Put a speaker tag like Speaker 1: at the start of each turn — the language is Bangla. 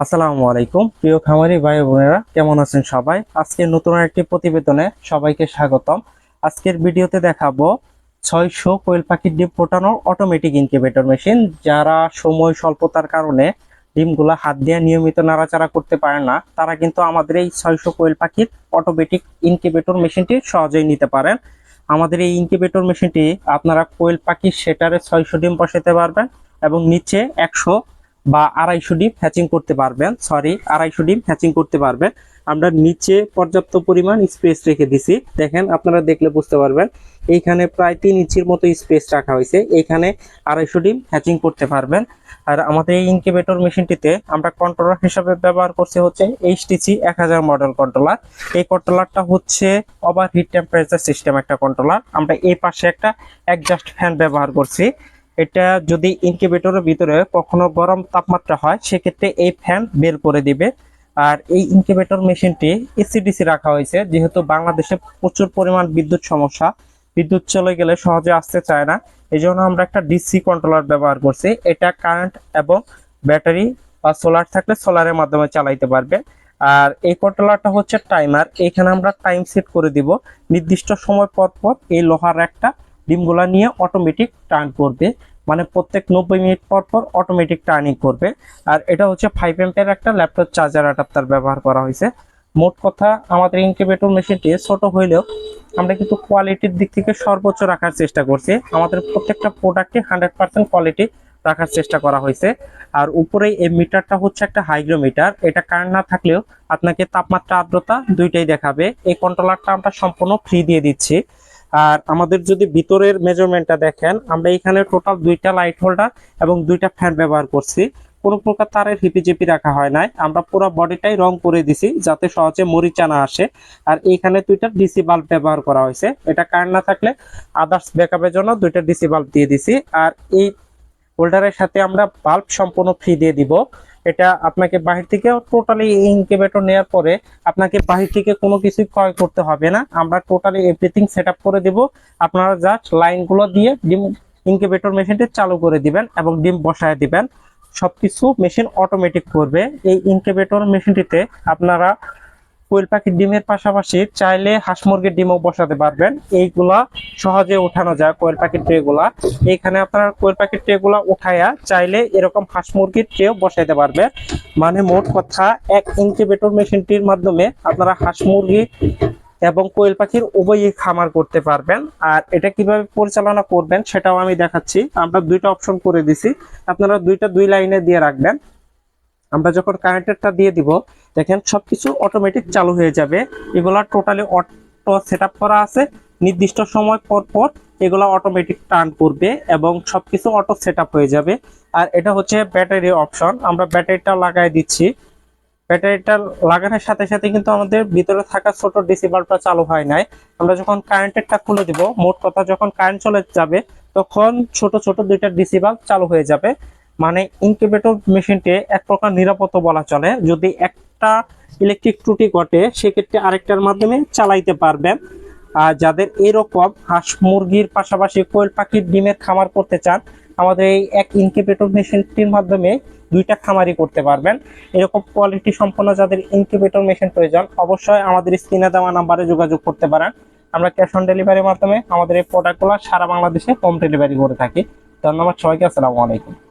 Speaker 1: আসসালামু আলাইকুম। প্রিয় খামারি ভাই বোনেরা, কেমন আছেন সবাই? আজকে নতুন একটি প্রতিবেদনে সবাইকে স্বাগতম। আজকের ভিডিওতে দেখাবো ছয়শো কোয়েল পাখির ডিম ফোটানোর অটোমেটিক ইনকিউবেটর মেশিন যারা সময় স্বল্পতার কারণে ডিমগুলা হাত দিয়ে নিয়মিত নাড়াচাড়া করতে পারে না, তারা কিন্তু আমাদের এই ছয়শো কোয়েল পাখির অটোমেটিক ইনকিউবেটর মেশিনটি সহজেই নিতে পারেন। আমাদের এই ইনকিউবেটর মেশিনটি আপনারা কোয়েল পাখির সেটারে ছয়শো ডিম বসাতে পারবেন এবং নিচে একশো বা আড়াইশো ডিম হ্যাচিং করতে পারবেন। সরি আড়াইশো ডিম হ্যাচিং করতে পারবেন। আমরা নিচে পর্যাপ্ত পরিমাণ স্পেস রেখে দিছি। দেখেন, আপনারা দেখলে বুঝতে পারবেন, এইখানে প্রায় তিন ইঞ্চির মতো স্পেস রাখা হয়েছে। এইখানে আড়াইশো ডিম হ্যাচিং করতে পারবেন। আর আমাদের এই ইনকিউবেটর মেশিনটিতে আমরা কন্ট্রোলার হিসাবে ব্যবহার করছি হচ্ছে এইচটিসি এক হাজার মডেল কন্ট্রোলার এই কন্ট্রোলারটা হচ্ছে ওভার হিট টেম্পারেচার সিস্টেম একটা কন্ট্রোলার আমরা এই পাশে একটা অ্যাডজাস্ট ফ্যান ব্যবহার করছি। এটা যদি ইনকিউবেটরের ভিতরে কখনো গরম তাপমাত্রা হয়, সেক্ষেত্রে এই ফ্যান বের করে দিবে। আর এই ইনকিউবেটর মেশিনটি এসিডিসি রাখা হয়েছে, যেহেতু বাংলাদেশে প্রচুর পরিমাণ বিদ্যুৎ সমস্যা। বিদ্যুৎ চলে গেলে সহজে আসতে চায় না। এই জন্য আমরা একটা ডিসি কন্ট্রোলার ব্যবহার করছি। এটা কারেন্ট এবং ব্যাটারি বা সোলার থাকলে সোলারের মাধ্যমে চালাইতে পারবে। আর এই কন্ট্রোলারটা হচ্ছে টাইমার এখানে আমরা টাইম সেট করে দিব। নির্দিষ্ট সময় পর পর এই লোহার একটা ডিমগুলা নিয়ে অটোমেটিক টার্ন করবে। মানে প্রত্যেক নব্বই মিনিট পর পর অটোমেটিক টার্নিং করবে। আর এটা হচ্ছে ফাইভ এম্পের একটা ল্যাপটপ চার্জার অ্যাডাপ্টার ব্যবহার করা হয়েছে। মোট কথা, আমাদের ইনকিউবেটর মেশিনটি ছোট হইলেও আমরা কিন্তু কোয়ালিটির দিক থেকে সর্বোচ্চ রাখার চেষ্টা করছি। আমাদের প্রত্যেকটা প্রোডাক্টে হান্ড্রেড পার্সেন্ট কোয়ালিটি রাখার চেষ্টা করা হয়েছে। আর উপরে এই মিটারটা হচ্ছে একটা হাইগ্রোমিটার এটা কারেন্ট না থাকলেও আপনাকে তাপমাত্রা, আর্দ্রতা দুইটাই দেখাবে। এই কন্ট্রোলারটা আমরা সম্পূর্ণ ফ্রি দিয়ে দিচ্ছি। আর আমাদের যদি ভিতরের মেজারমেন্টটা দেখেন, আমরা এখানে টোটাল দুইটা লাইট হোল্ডার এবং দুইটা ফ্যান ব্যবহার করছি। কোনো প্রকার তারের হিপিজিপি রাখা হয় নাই। আমরা পুরো বডিটাই রং করে দিছি যাতে সহজে মরিচা না আসে। আর এইখানে দুইটা ডিসি বাল্ব ব্যবহার করা হয়েছে। এটা কারেন্ট না থাকলে আদার্স ব্যাকআপের জন্য দুইটা ডিসি বাল্ব দিয়ে দিছি। আর এই হোল্ডারের সাথে আমরা বাল্ব সম্পূর্ণ ফ্রি দিয়ে দিব। এটা আপনাকে বাহির থেকে টোটালি ইনকিউবেটর নেওয়ার পরে আপনাকে বাহির থেকে কোনো কিছু ক্রয় করতে হবে না। আমরা টোটালি এভরিথিং সেট করে দেব। আপনারা জাস্ট লাইনগুলো দিয়ে ডিম ইনকিউবেটর মেশিনটি চালু করে দিবেন এবং ডিম বসায় দিবেন। সব কিছু মেশিন অটোমেটিক করবে। এই ইনকিউবেটর মেশিনটিতে আপনারা কোয়েল পাখির ডিমের পাশাপাশি চাইলে হাঁস মুরগির ডিমও বসাতে পারবেন। এইগুলা সহজে উঠানো যায় কোয়েল পাখির ট্রে গুলা এইখানে আপনারা কোয়েল পাখির ট্রে গুলা উঠাইয়া চাইলে এরকম হাঁস মুরগির ট্রেও বসাইতে পারবে। মানে মোট কথা, এক ইনকিউবেটর মেশিনটির মাধ্যমে আপনারা হাঁস মুরগি এবং কোয়েল পাখির উভয়ই খামার করতে পারবেন। আর এটা কীভাবে পরিচালনা করবেন সেটাও আমি দেখাচ্ছি। আমরা দুইটা অপশন করে দিছি। আপনারা দুইটা দুই লাইনে দিয়ে রাখবেন। আমরা যখন কারেন্টেরটা দিয়ে দিব, দেখেন সবকিছু অটোমেটিক চালু হয়ে যাবে। এগুলা টোটালি অটো সেট করা আছে। নির্দিষ্ট সময় পর পর এগুলা অটোমেটিক টার্ন করবে এবং সবকিছু অটো সেট হয়ে যাবে। আর এটা হচ্ছে ব্যাটারি অপশন আমরা ব্যাটারিটা লাগাই দিচ্ছি। ব্যাটারিটা লাগানোর সাথে সাথে কিন্তু আমাদের ভিতরে থাকা ছোট ডিসি বাল্বটা চালু হয় নাই। আমরা যখন কারেন্টেরটা খুলে দিব, মোট কথা যখন কারেন্ট চলে যাবে, তখন ছোট ছোট দুইটা ডিসি বাল্ব চালু হয়ে যাবে। মানে ইনকিউবেটর মেশিনটি এক প্রকার নিরাপদ বলা চলে। যদি একটা ইলেকট্রিক ত্রুটি ঘটে, সেক্ষেত্রে আরেকটার মাধ্যমে চালাইতে পারবেন। আর যাদের এরকম হাঁস মুরগির পাশাপাশি কোয়েল পাখির ডিমের খামার করতে চান, আমাদের এই এক ইনকিউবেটর মেশিনটির মাধ্যমে দুইটা খামারই করতে পারবেন। এরকম কোয়ালিটি সম্পন্ন যাদের ইনকিউবেটর মেশিন প্রয়োজন, অবশ্যই আমাদের স্ক্রিনে দেওয়া নাম্বারে যোগাযোগ করতে পারেন। আমরা ক্যাশ অন ডেলিভারির মাধ্যমে আমাদের এই প্রোডাক্টগুলো সারা বাংলাদেশে হোম ডেলিভারি করে থাকি। ধন্যবাদ সবাইকে, আসসালামু আলাইকুম।